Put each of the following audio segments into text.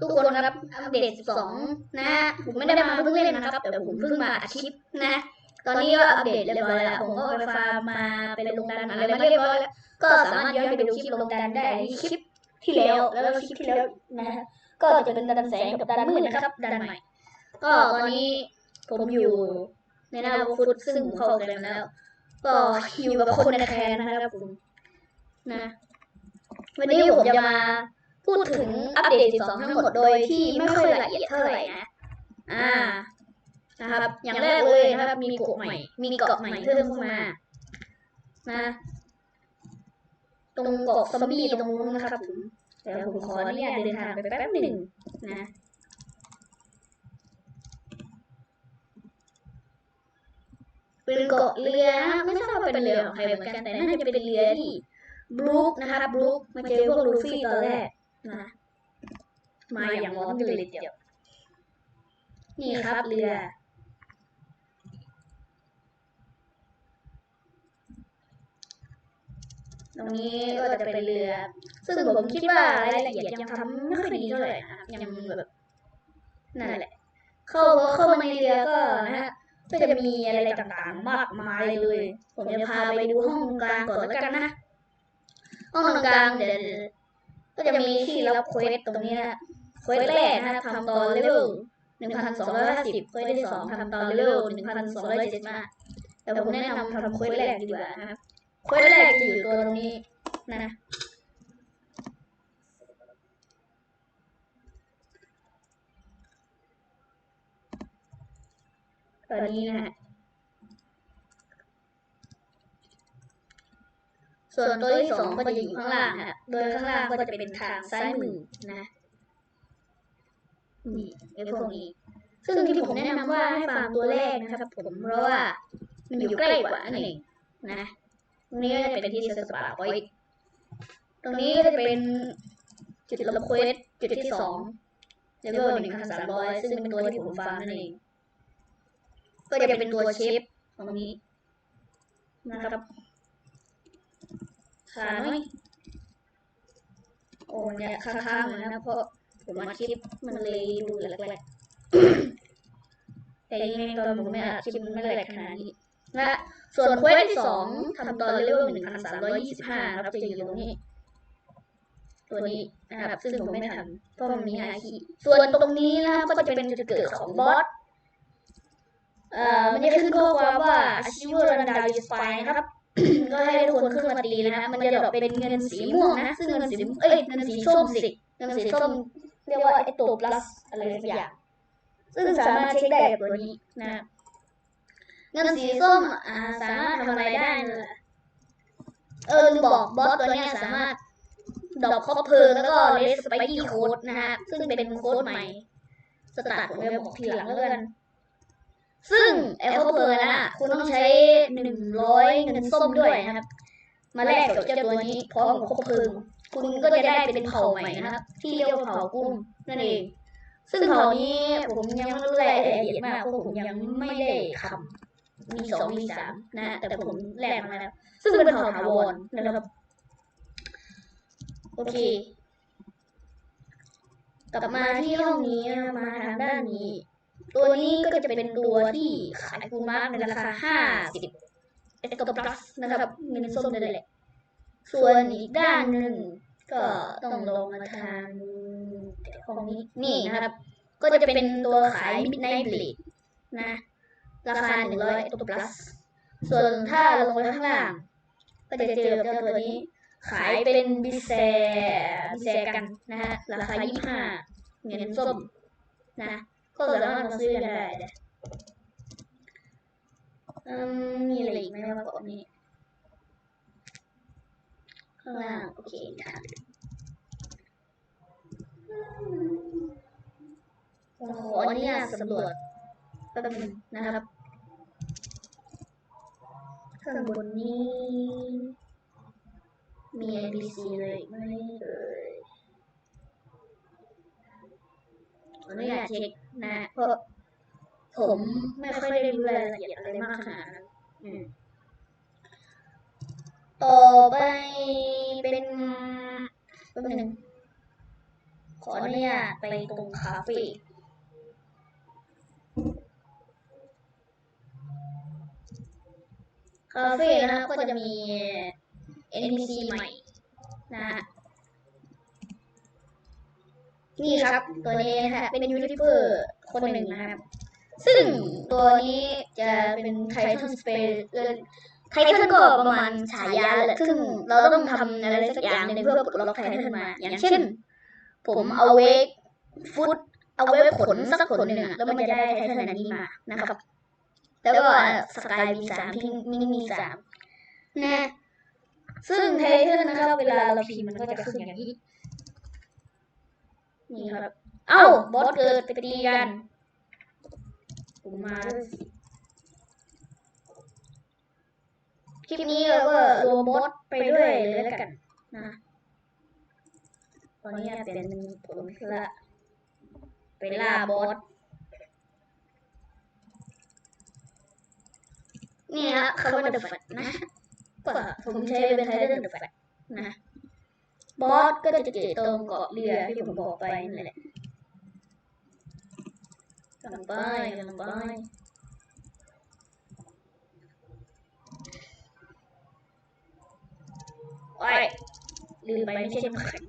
ทุกคนครับอัปเดต 12 นะผมไม่ได้มาเพิ่งเล่นนะครับ แต่ผมเพิ่งมาอัดคลิปนะ ตอนนี้ก็อัปเดตเรียบร้อยแล้วผมก็ไปฟาร์มมาไปลงดันอะไรมาเรียบร้อยแล้วก็สามารถย้อนไปดูคลิปลงดันได้คลิปที่แล้วแล้วคลิปที่แล้วนะก็จะเป็นดันแสงกับดันมืดนะครับดันใหม่ ก็ตอนนี้ผมอยู่ในหน้าฟุตซึ่งผมเข้ากันแล้ว ก็อยู่กับคนในแคนนะครับผมนะ วันนี้ผมจะมา พูดถึงอัปเดต 12 ทั้งหมดโดยที่ไม่ค่อยละเอียดเท่าไหร่นะ อ่า นะครับ อย่างแรกเลยนะครับ มีเกาะใหม่ มีเกาะใหม่เพิ่มเข้ามา นะ ตรงเกาะซอมบี้ตรงนู้นนะครับผมเดี๋ยวผมขออนุญาตเดินทางไปแป๊บหนึ่งนะเป็นเกาะเรือนะไม่ทราบว่าเป็นเรือของใครเหมือนกันแต่น่าจะเป็นเรือที่บรูคนะครับบรูคมาเจอพวกลูฟี่ตอนแรก นะ มาอย่างร้อนกันเลยทีเดียว นี่ครับเรือตรงนี้ก็จะเป็นเรือ ซึ่งผมคิดว่ารายละเอียดยังทำไม่ค่อยดีเท่าไหร่นะครับยังแบบนั่นแหละ เข้าเข้ามาในเรือก็นะฮะก็จะมีอะไรต่างๆ มากมายเลย ผมจะพาไปดูห้องกลางก่อนแล้วกันนะ ห้องกลางเดี๋ยว ก็จะมีที่รับเควสตรงนี้นะเควสแรกนะทำตอนเลเวลหนึ่งพันสองร้อยห้าสิบเควสที่สองทำตอนเลเวลหนึ่งพันสองร้อยเจ็ดสิบห้าแต่ผมแนะนำทำเควสแรกดีกว่านะครับเควสแรกจะอยู่ตัวตรงนี้นะตอนนี้นะฮะ ส่วนตัวที่สองก็จะอยู่ข้างล่างฮะโดยข้างล่างก็จะเป็นทางซ้ายมือนะนี่ไอ้พวกนี้ ซึ่งที่ผมแนะนำว่าให้ฟาร์มตัวแรกนะครับ ผมเพราะว่ามันอยู่ใกล้กว่านั่นเองนะตรงนี้ก็จะเป็นที่สปาร์ไว้ตรงนี้ก็จะเป็นจุดรับเควสจุดที่สองเลเวลหนึ่งพันสามร้อยซึ่งเป็นตัวที่ผมฟาร์มนั่นเอง ก็จะเป็นตัวเชฟตรงนี้นะครับ ขาน้อย โอ้เนี่ยข้างๆมันนะเพราะผมมาคลิปมันเลยดูแหลกๆแต่ยังไงตอนผมไม่อัดคลิปมันไม่แหลกขนาดนี้และส่วนเควสที่สองทำตอนเลเวลหนึ่งพันสามร้อยยี่สิบห้าครับจะอยู่ตรงนี้ ตัวนี้นะครับซึ่งผมไม่ทำเพราะมันมีอาคีส่วนตรงนี้นะครับก็จะเป็นจุดเกิดของบอสเอ่อมันจะขึ้นข้อความว่า achiever random is fine นะครับ ก็ให้ทุกคนขึ้นมาตีนะมันจะดรอปเป็นเงินสีม่วงนะ ซึ่งเงินสีเอ้ยเงินสีส้มสิเงินสีส้มเรียกว่าไอตัว plus อะไรสักอย่างซึ่งสามารถเช็คได้กับตัวนี้นะเงินสีส้มอ่าสามารถทำอะไรได้นะเออลืมบอกบอสตัวเนี้ยสามารถดอปคอปเพลแล้วก็เลสสไปกี้โค้ดนะฮะซึ่งเป็นโค้ดใหม่ สตาร์ทผมจะบอกทีหลังแล้วกัน ซึ่งแอลคอเพลนะคุณต้องใช้หนึ่งร้อยเงินส้มด้วยนะครับ มาแลกกับเจ้าตัวนี้พร้อมกับคบเพลิงคุณก็จะได้เป็นเผ่าใหม่นะครับ ที่เรียกว่าเผ่ากุ้งนั่นเอง ซึ่งเผ่านี้ผมยังไม่รู้รายละเอียดมากเพราะผมยังไม่ได้ทำมีสองมีสามนะแต่ผมแลกมาแล้ว ซึ่งเป็นเผ่าถาวรนะครับ โอเคกลับมาที่ห้องนี้มาทางด้านนี้ ตัวนี้ก็จะเป็นตัวที่ขายคูมากในราคาห้าสิบเอกพลัสนะครับเงินส้มนั่นแหละ ส่วนอีกด้านหนึ่งก็ต้องลงมาทางห้องนี้นี่นะครับ ก็จะเป็นตัวขาย Midnight Blade นะ ราคาหนึ่งร้อยเอกพลัสส่วนถ้าลงไปข้างล่าง ก็จะเจอเจ้าตัวนี้ ขายเป็นบิเซบิเซกันนะฮะราคายี่ห้าเงินส้มนะ ก็สามารถมาซื้อกันได้เลยอืมมีอะไรอีกไหมมากกว่านี้ข้างล่างโอเคค่ะผมขออนุญาตสำรวจแป๊บนึงนะครับ ข้างบนนี้ มี NPC เลยไหมเอ่ยออนุญาตเช็ค นะ เพราะผมไม่ค่อยได้รู้รายละเอียดอะไรมากขนาดนั้นอืมต่อไปเป็นแป๊บนึงขออนุญาตไปตรงคาเฟ่คาเฟ่นะครับก็จะมี NPC ใหม่นะฮะ นี่ครับตัวนี้นะฮะเป็นยูทูบเบอร์คนหนึ่งนะครับ ซึ่งตัวนี้จะเป็นไททันสเปเออไททันก็ประมาณฉายาแหละซึ่งเราต้องทำอะไรสักอย่างหนึ่งเพื่อปลดล็อกไททันมา อย่างเช่น ผมเอาเวกฟุตเอาเวกผลสักผลหนึ่งแล้วมันจะได้ไททันอันนี้มานะครับ แล้วก็สกายมีสามพิงมินิมีสามนะซึ่งไททันนะครับเวลาเราพิมมันก็จะขึ้นอย่างนี้ นี่ครับ เอ้าบอสเกิดไปตีกันผมมาด้วยสิคลิปนี้เราก็รวมบอสไปด้วยเลยแล้วกันนะตอนนี้เปลี่ยนเป็นผมละไปล่าบอสนี่ฮะคำว่าเดอะแฟตนะก็ผมใช้เป็นไทเทนเดอะแฟตนะ บอสก็จะเกิดตรงเกาะเรือที่ผมบอกไปนั่นแหละกำลังไปกำลังไปโอ้ยลืมไปไม่ใช่น้ำแข็ง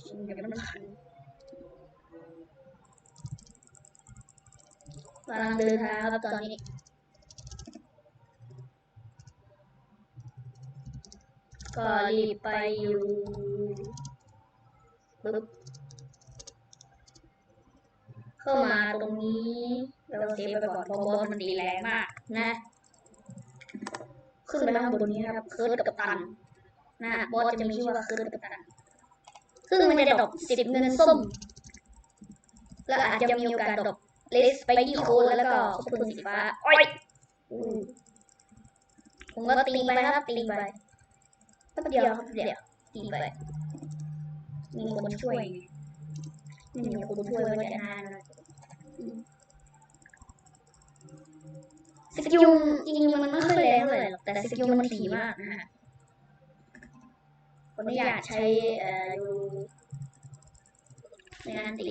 ชิมกับน้ำแข็งกำลังเดินทางครับตอนนี้ ก็รีบไปอยู่ปึ๊บเข้ามาตรงนี้ เราเซฟไปก่อนเพราะบอสมันดีแรงมาก นะ ขึ้นไปข้างบนนี้ครับเคิร์ดกับตัน นะบอสจะมีชื่อว่าเคิร์ดกับตันซึ่งมันจะดอปสิบเงินส้ม แล้วอาจจะมีโอกาสดอปเลสไปที่โคนแล้วก็ขอบคุณสีฟ้า โอ้ยอืมผมก็ตีไปครับตีไป แป๊บเดียวครับเดี๋ยวตีไปมีคนช่วยไงไม่มีคนช่วยก็จะนานนะอืมสกิลจริงๆมันไม่ค่อยแรงเท่าไหร่หรอกแต่สกิลมันถี่มากนะฮะผมไม่อยากใช้เอ่อดูในการตี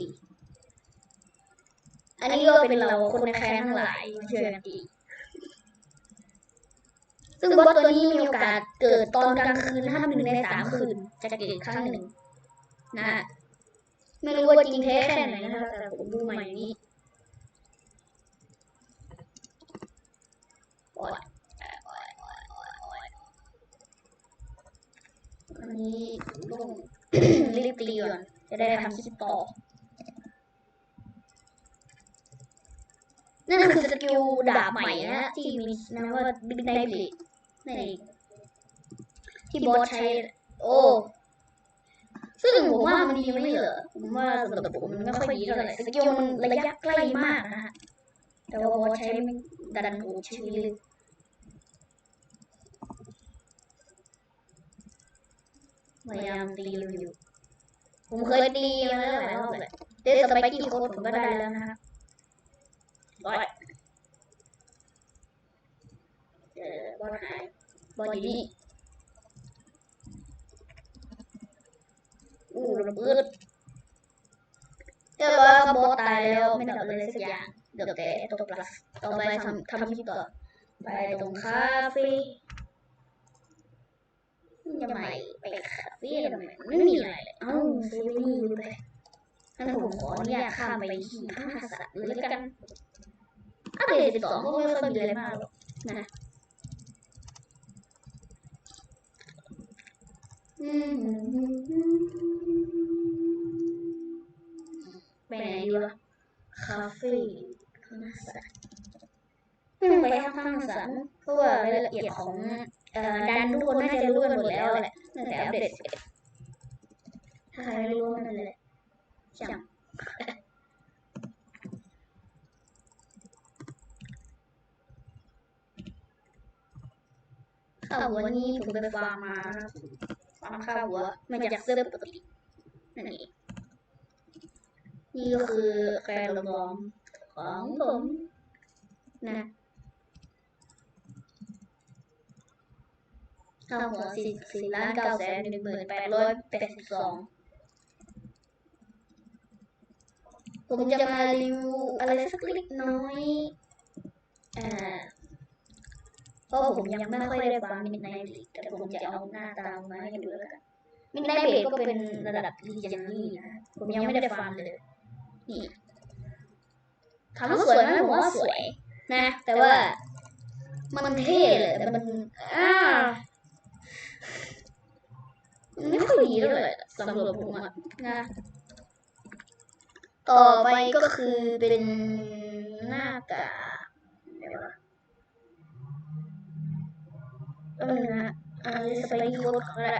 อันนี้ก็เป็นเราคนในแค้นทั้งหลายมาช่วยกันตี ซึ่งบอสตัวนี้มีโอกาสเกิดตอนกลางคืนนะครับหนึ่งในสามคืน จะเกิดครั้งหนึ่งนะฮะไม่รู้ว่าจริงแท้แค่ไหนนะครับแต่ผมดูมาอย่นี้โอ๊ยโอ๊ยโอ๊ยโอ๊ยโอ๊ยอันนี้ต้องรีบตีก่อนจะได้ทำคลิปต่อ นั่นคือสกิลดาบใหม่นะที่มีนะว่าบิ๊กไนท์บลี นั่นเองที่บอสใช้ โอ้ ซึ่งผมว่ามันดีไม่เหรอผมว่าสำหรับผมมันไม่ค่อยดีเท่าไหร่สกิลมันระยะใกล้มากนะฮะแต่ว่าบอสใช้ไม่ดันโหดชื่อเลยพยายามตีอยู่ผมเคยตีมาแล้วหลายรอบเลยเดสไปกี้โค้ดผมก็ได้แล้วนะครับร้อยเออบอลหาย บอลอยู่นี่อู้ระเบิดเรียบร้อยครับบอสตายแล้วไม่ทำอะไรสักอย่างเดี๋ยวแต่ตกปลัสต่อไปทำทำคลิปต่อไปตรงคาเฟ่จะไม่ไปคาเฟ่ทำไมไม่มีอะไรเลยเอ้าซื้อนี่ไปงั้นผมขออนุญาตข้ามไปที่ห้าสัตว์เลยแล้วกันอัปเดตสิบสองก็ไม่ค่อยมีอะไรมากหรอกนะอืม ไปไหนดีวะคาเฟ่ข้างหน้าสันอืมไปข้างข้างสันเพราะว่ารายละเอียดของเอ่อดันทุกคนน่าจะรู้กันหมดแล้วแหละตั้งแต่อัปเดตถ้าใครไม่รู้นั่นแหละช่างข้าวหัวนี้ผมไปฟาร์มมาครับ ฟาร์มข้าวหัวมาจากเซิร์ฟปกตินั่นเองนี่ก็คือแครลอมของผมนะห้าหัวสี่สี่ล้านเก้าแสนหนึ่งหมื่นแปดร้อยแปดสิบสองผมจะมารีวิวอะไรสักเล็กน้อย อ่า เพราะผมยังไม่ค่อยได้ฟังมิดไนท์ลีกแต่ผมจะเอาหน้าตามมาให้ดูแล้วกันมิดไนท์เบก็เป็นระดับลีเจนนี่นะผมยังไม่ได้ฟังเลยนี่ถามว่าสวยไหมผมว่าสวย นะ แต่ว่า มันเท่เลยแต่มันอ่าไม่ค่อยดีเลยสำหรับผมอะนะ ต่อไปก็คือเป็นหน้ากาก เออนะอันนี้สไปร์โค้ดของอะไร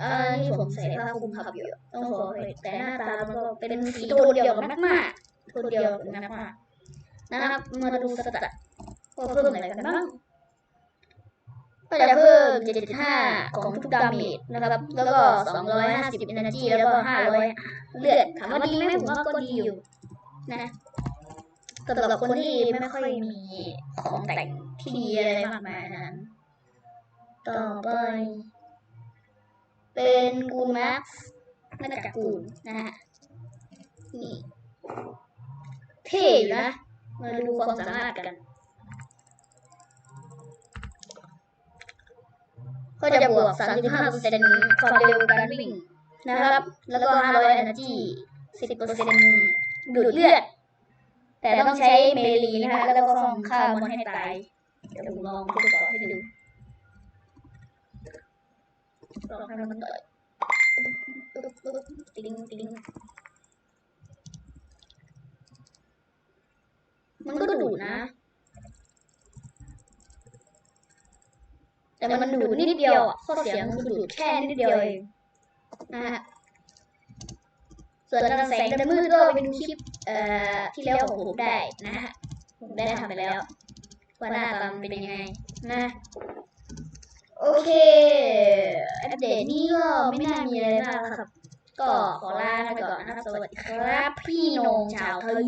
อันนี้ผมใส่ผ้าคลุมทับอยู่ต้องขอเลยแต่หน้าตามันก็เป็นสีโทนเดียวกับม็กมาโทนเดียวกับม็กมานะครับมาดูสแตทว่าเพิ่มอะไรกันบ้างก็จะเพิ่ม 7.5 ของทุกดาเมจนะครับ แล้วก็ 250 energy แล้วก็ 500 เลือด ถามว่าดีไหมผมว่าก็ดีอยู่ นะสำหรับคนที่ไม่ค่อยมีของแต่งที่ดีอะไรมากมายนั้น ต่อไป เป็นกูนแม็กซ์หน้ากากกูนนะฮะ นี่เท่อยู่นะ มาดูความสามารถกันก็จะบวก 35%ความเร็วการวิ่งนะครับ แล้วก็ 500 energy 10%ดูดเลือด แต่ต้องใช้เมลีนะฮะ แล้วก็ต้องฆ่ามอนให้ตาย เดี๋ยวผมลองทดสอบให้ดู ลอให้มันต่อยติ๊งติ๊งมันก็ดูดนะ แต่มันดูดนิดเดียวอะข้อเสียมันดูดแค่นิดเดียวเองนะฮะส่วนกระแสงจะมืดก็ไปดูคลิปเอ่อที่แล้วของผมได้นะฮะผมได้ทำไปแล้ว ว่าหน้าตามเป็นยังไงนะ โอเค อัปเดตนี้ก็ไม่น่ามีอะไรมากครับ ก็ขอลาไปก่อนนะครับ สวัสดีครับ พี่นงชาวไทย